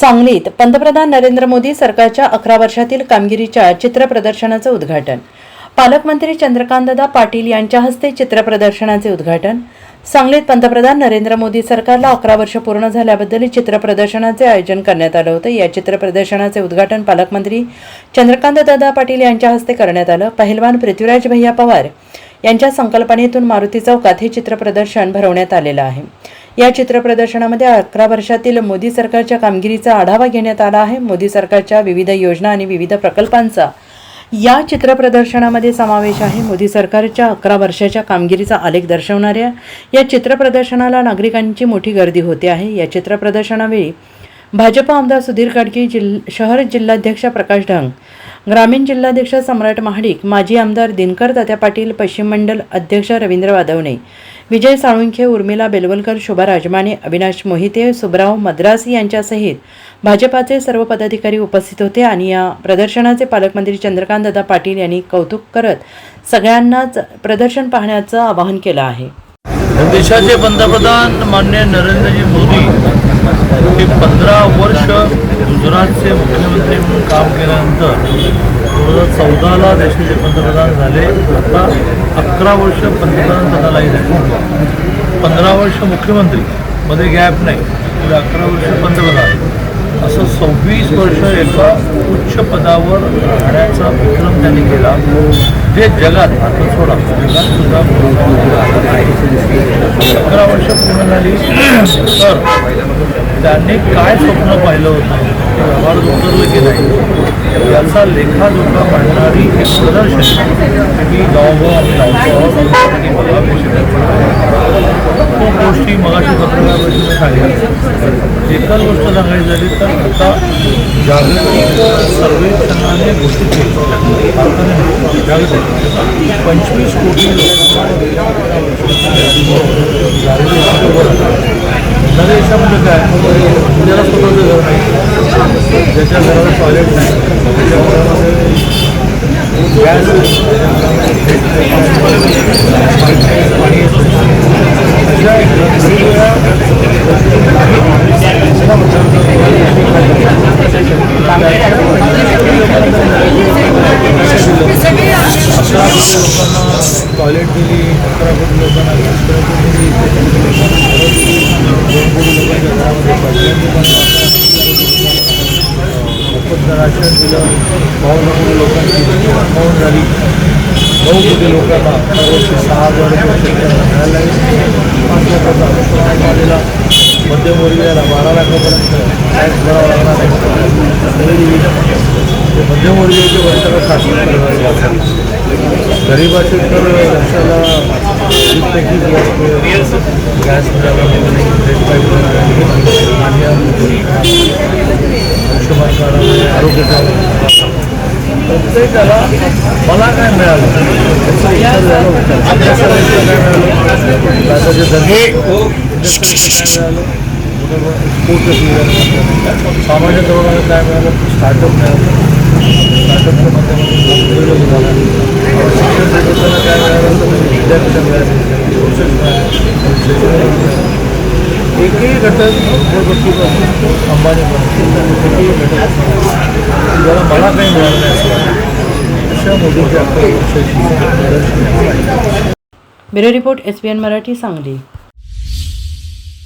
सांगलीत पंतप्रधान नरेंद्र मोदी सरकारच्या अकरा वर्षातील कामगिरीच्या चित्रप्रदर्शनाचं उद्घाटन. पालकमंत्री चंद्रकांतदा पाटील यांच्या हस्ते चित्रप्रदर्शनाचे उद्घाटन. सांगलीत पंतप्रधान नरेंद्र मोदी सरकारला अकरा वर्ष पूर्ण झाल्याबद्दल चित्रप्रदर्शनाचे आयोजन करण्यात आलं होतं. या चित्रप्रदर्शनाचे उद्घाटन पालकमंत्री चंद्रकांतदादा पाटील यांच्या हस्ते करण्यात आलं. पहिलवान पृथ्वीराज भैया पवार यांच्या संकल्पनेतून मारुती चौकात हे चित्रप्रदर्शन भरवण्यात आलेलं आहे. या चित्रप्रदर्शनामध्ये अकरा वर्षातील मोदी सरकारच्या कामगिरीचा आढावा घेण्यात आला आहे. मोदी सरकारच्या विविध योजना आणि विविध प्रकल्पांचा या चित्रप्रदर्शनामध्ये समावेश आहे. मोदी सरकारच्या अकरा वर्षाच्या कामगिरीचा आलेख दर्शवणाऱ्या या चित्रप्रदर्शनाला नागरिकांची मोठी गर्दी होते आहे. या चित्रप्रदर्शनावेळी भाजप आमदार सुधीर काडकी जिल शहर जिल्हाध्यक्ष प्रकाश ढंग ग्रामीण जिल्हाध्यक्ष सम्राट महाडिक माजी आमदार दिनकर तात्या पाटील पश्चिम मंडल अध्यक्ष रवींद्र वादवणे विजय साळुंखे उर्मिला बेलवलकर शोभा राजमाने अविनाश मोहिते सुब्राव मद्रासी यांच्यासहित भाजपाचे सर्व पदाधिकारी उपस्थित होते आणि या प्रदर्शनाचे पालकमंत्री चंद्रकांतदादा पाटील यांनी कौतुक करत सगळ्यांनाच प्रदर्शन पाहण्याचं आवाहन केलं आहे. देशाचे पंतप्रधान मान्य नरेंद्रजी मोदी हे पंधरा वर्ष गुजरातचे मुख्यमंत्री म्हणून काम केल्यानंतर दोन हजार चौदाला देशाचे पंतप्रधान झाले. आता अकरा वर्ष पंतप्रधान पदालाही झाले पंधरा वर्ष मुख्यमंत्री मध्ये गॅप नाही. तर अकरा वर्ष पंतप्रधान. असं सव्वीस वर्ष एका उच्च पदावर राहण्याचा विक्रम त्यांनी केला. जे जगात आता सोडा जगात सुद्धा अकरा वर्ष पूर्ण झाली तर त्यांनी काय स्वप्न पाहिलं होतं? ते व्यवहार उतरलं की नाही? याचा लेखाजोखा मांडणारी एक प्रदर्शन मी गावोगाव आम्ही लावतो आणि मला खूप गोष्टी मगाशी पत्रकार परिषदेत सांगितल्या एकच गोष्ट सांगायची झाली तर आता जागतिक सर्वेक्षणाने घोषित केलं जागतिक पंचवीस कोटी लोक देशामध्ये काय ज्याला स्वतःचं घर नाही ज्याच्या घराला टॉयलेट नाही ज्याच्या घरामध्ये गॅस पाणी अशा वेगवेगळ्या अकरा कोटी लोकांना टॉयलेट दिली अकरा मोफत दिलं बावन्न कोटी लोकांची अकाउंट झाली. नऊ कोटी लोकांना दरवर्षी सहा हजार रुपये पाच लाखाचा झालेला. मध्यमवर्गीयाला बारा लाखापर्यंत टॅक्स भरावा लागणार नाही ते मध्यमवर्गीयाचे वर्षाला साठी गरीबाचे तर वर्षाला वीसपैकी गॅस गॅस मिळाला आणि आयुष्यमान कार्डामध्ये आरोग्य प्रत्येकाला मला काय मिळालं त्याचं उत्तर काय मिळालं धर्मे काय मिळालं सामान्य काय मिळालं स्टार्टअप मिळालं स्टार्टअपच्या माध्यमातून उद्योग झाला शिक्षण देत असताना काय मिळालं तर विद्यापीठं मिळाली कोर्सेस मिळाले शैक्षणिक मिळाले. एकही घटक उद्योगपतीपासून अंबानीपर्यंत एकही घटक ज्याला मला काही मिळालं नाही अशा मोदींच्या अकरा वर्षाची bureau report S B N Marathi Sangli.